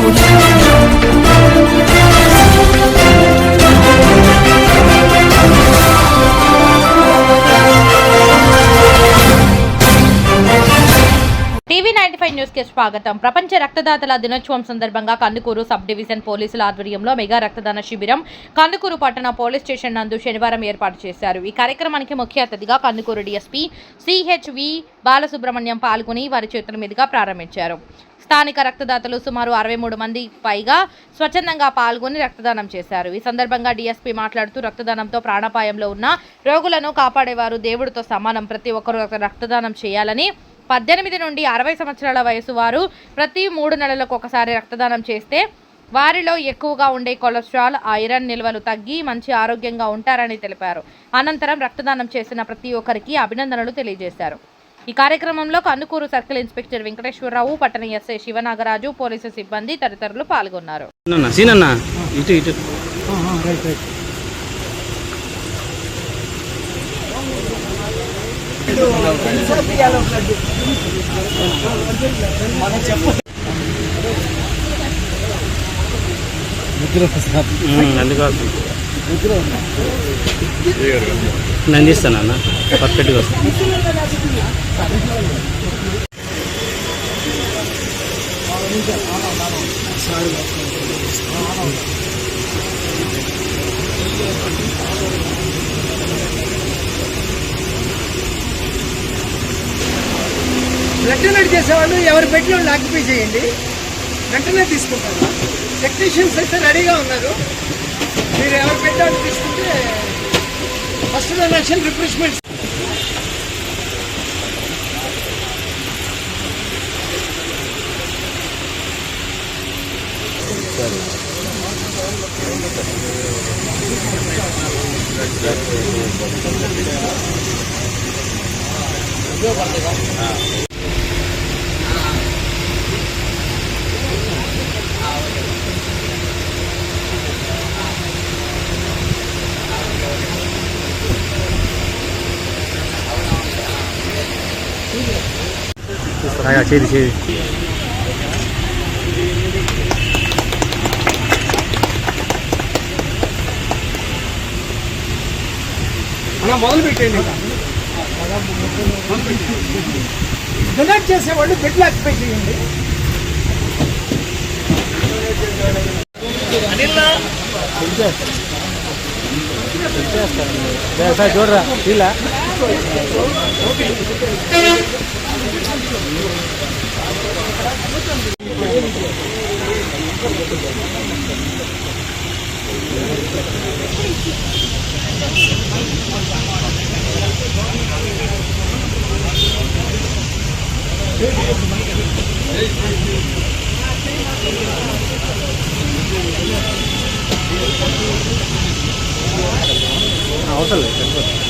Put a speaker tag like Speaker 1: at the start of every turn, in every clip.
Speaker 1: TV ninety five న్యూస్కి స్వాగతం. ప్రపంచ రక్తదాతల దినోత్సవం సందర్భంగా కందుకూరు సబ్ డివిజన్ పోలీసుల ఆధ్వర్యంలో మెగా రక్తదాన శిబిరం కందుకూరు పట్టణ పోలీస్ స్టేషన్ నందు శనివారం ఏర్పాటు చేశారు. ఈ కార్యక్రమానికి ముఖ్య అతిథిగా కందుకూరు డీఎస్పీ సిహెచ్వి బాలసుబ్రహ్మణ్యం పాల్గొని వారి చేతుల మీదుగా ప్రారంభించారు. స్థానిక రక్తదాతలు సుమారు అరవై మూడు మంది పైగా స్వచ్ఛందంగా పాల్గొని రక్తదానం చేశారు. ఈ సందర్భంగా డీఎస్పీ మాట్లాడుతూ రక్తదానంతో ప్రాణాపాయంలో ఉన్న రోగులను కాపాడేవారు దేవుడితో సమానం. ప్రతి ఒక్కరూ రక్తదానం చేయాలని పద్దెనిమిది నుండి అరవై సంవత్సరాల వయసు వారు ప్రతి మూడు నెలలకు ఒకసారి రక్తదానం చేస్తే వారిలో ఎక్కువగా ఉండే కొలెస్ట్రాల్ ఐరన్ నిల్వలు తగ్గి మంచి ఆరోగ్యంగా ఉంటారని తెలిపారు. అనంతరం రక్తదానం చేసిన ప్రతి ఒక్కరికి అభినందనలు తెలియజేశారు. ఈ కార్యక్రమంలో కన్నుకూరు సర్కిల్ ఇన్స్పెక్టర్ వెంకటేశ్వరరావు పట్టణ ఎస్ఐ శివనాగరాజు పోలీసు సిబ్బంది తదితరులు పాల్గొన్నారు.
Speaker 2: అందుకోసం. నేను అన్న. పర్ఫెక్ట్గా వస్తాను
Speaker 3: బ్లడ్ చేసేవాళ్ళు ఎవరు పెట్టిన వాళ్ళు ఆక్యుపై చేయండి. వెంటనే తీసుకుంటారు. టెక్నీషియన్స్ అయితే రెడీగా ఉన్నారు. మీరు ఎవరు పెట్టారు తీసుకుంటే ఫస్ట్ డొనేషన్ రిఫ్రెష్మెంట్
Speaker 2: చేది చేది
Speaker 3: అలా మొదలు పెట్టండి డొనేట్ చేసేవాళ్ళు బెడ్లు ఆక్యుపై చేయండి.
Speaker 2: సార్ చూడరా ఇలా అవసరం లేదు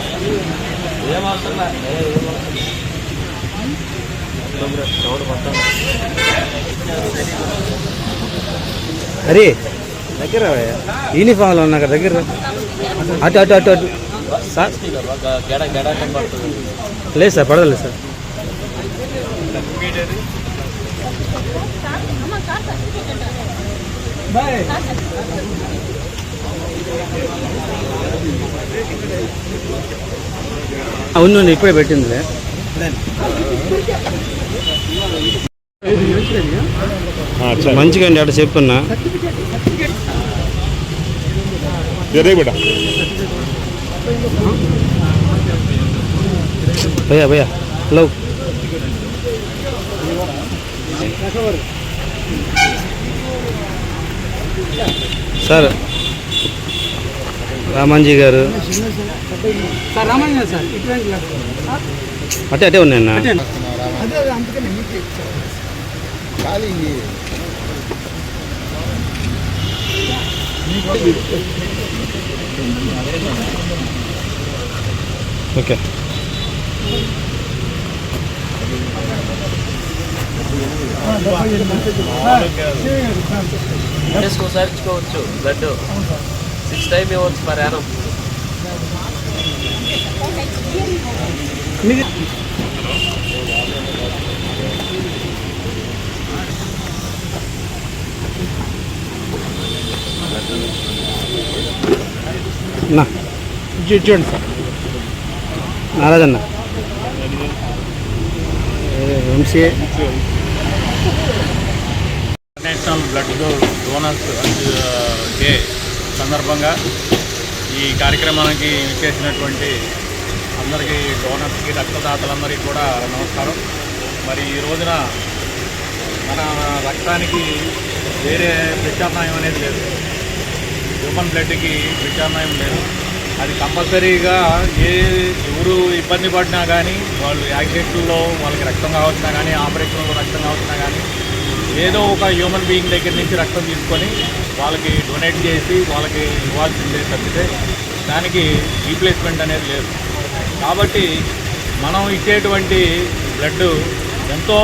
Speaker 2: అరే దగ్గర యూనిఫామ్లో ఉన్నా దగ్గర. అటు అటు అటు అటు. సార్ లేదు సార్ పడలేదు సార్.
Speaker 3: బాయ్.
Speaker 2: అవును ఉంది ఇప్పుడే పెట్టిందిలే. మంచిగా అండి అటు
Speaker 4: జరే బేటా
Speaker 2: భయ్యా భయ్యా హలో సార్. రామాంజీ గారు. అటే అటే ఉన్నాయన్న ఓకే.
Speaker 5: డేస్కి ఒకసారి ఇచ్చుకోవచ్చు బ్లడ్ సిక్స్ టైం ఇవ్వచ్చు పర్ యానం
Speaker 2: చూడండి సార్. నారాజ్ అన్న MCA
Speaker 6: international blood donors day సందర్భంగా ఈ కార్యక్రమానికి చేసినటువంటి అందరికీ డోనర్స్కి రక్తదాతలందరికీ కూడా నమస్కారం. మరి ఈ రోజున మన రక్తానికి వేరే ప్రత్యామ్నాయం అనేది లేదు. హ్యూమన్ బ్లడ్కి ప్రత్యామ్నాయం లేదు. అది కంపల్సరీగా ఏ ఎవరు ఇబ్బంది పడినా కానీ వాళ్ళు యాక్సిడెంట్లో వాళ్ళకి రక్తం కావచ్చినా కానీ ఆపరేషన్లో రక్తం కావచ్చినా కానీ ఏదో ఒక హ్యూమన్ బీయింగ్ దగ్గర నుంచి రక్తం తీసుకొని వాళ్ళకి డొనేట్ చేసి వాళ్ళకి ఇవ్వాల్సిందే తప్పితే దానికి రీప్లేస్మెంట్ అనేది లేదు. కాబట్టి మనం ఇచ్చేటువంటి బ్లడ్ ఎంతో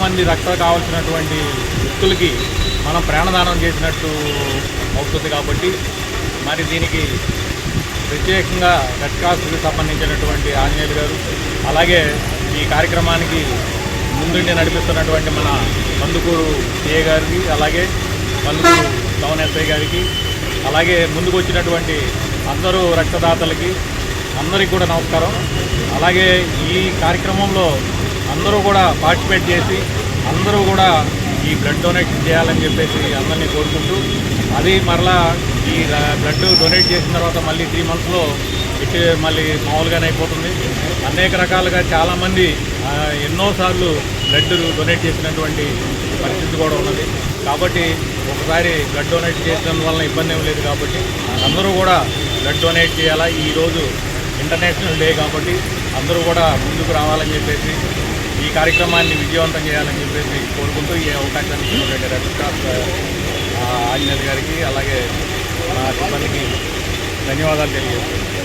Speaker 6: మంది రక్త రక్తం కావాల్సినటువంటి వ్యక్తులకి మనం ప్రాణదానం చేసినట్టు అవుతుంది కాబట్టి మరి దీనికి ప్రత్యేకంగా రెడ్ క్రాస్కి సంబంధించినటువంటి ఆంజనేయులు గారు అలాగే ఈ కార్యక్రమానికి ముందుండి నడిపిస్తున్నటువంటి మన కందుకూరు సిఏ గారికి అలాగే కందుకూరు టౌన్ ఎస్ఐ గారికి అలాగే ముందుకు వచ్చినటువంటి అందరూ రక్తదాతలకి అందరికీ కూడా నమస్కారం. అలాగే ఈ కార్యక్రమంలో అందరూ కూడా పార్టిసిపేట్ చేసి అందరూ కూడా ఈ బ్లడ్ డొనేట్ చేయాలని చెప్పేసి అందరినీ కోరుకుంటూ అది మరలా ఈ బ్లడ్ డొనేట్ చేసిన తర్వాత మళ్ళీ త్రీ మంత్స్లో ఇటు మళ్ళీ మామూలుగానే అయిపోతుంది. అనేక రకాలుగా చాలామంది ఎన్నోసార్లు బ్లడ్ డొనేట్ చేసినటువంటి పరిస్థితి కూడా ఉన్నది. కాబట్టి ఒకసారి బ్లడ్ డొనేట్ చేసిన వలన ఇబ్బంది ఏం లేదు కాబట్టి అందరూ కూడా బ్లడ్ డొనేట్ చేయాలా? ఈరోజు ఇంటర్నేషనల్ డే కాబట్టి అందరూ కూడా ముందుకు రావాలని చెప్పేసి ఈ కార్యక్రమాన్ని విజయవంతం చేయాలని చెప్పేసి కోరుకుంటూ ఈ అవకాశాన్ని ఇచ్చినటువంటి రెడ్ క్రాస్ ఆంజనేయులు గారికి అలాగే మన సిబ్బందికి ధన్యవాదాలు తెలియజేస్తున్నాను.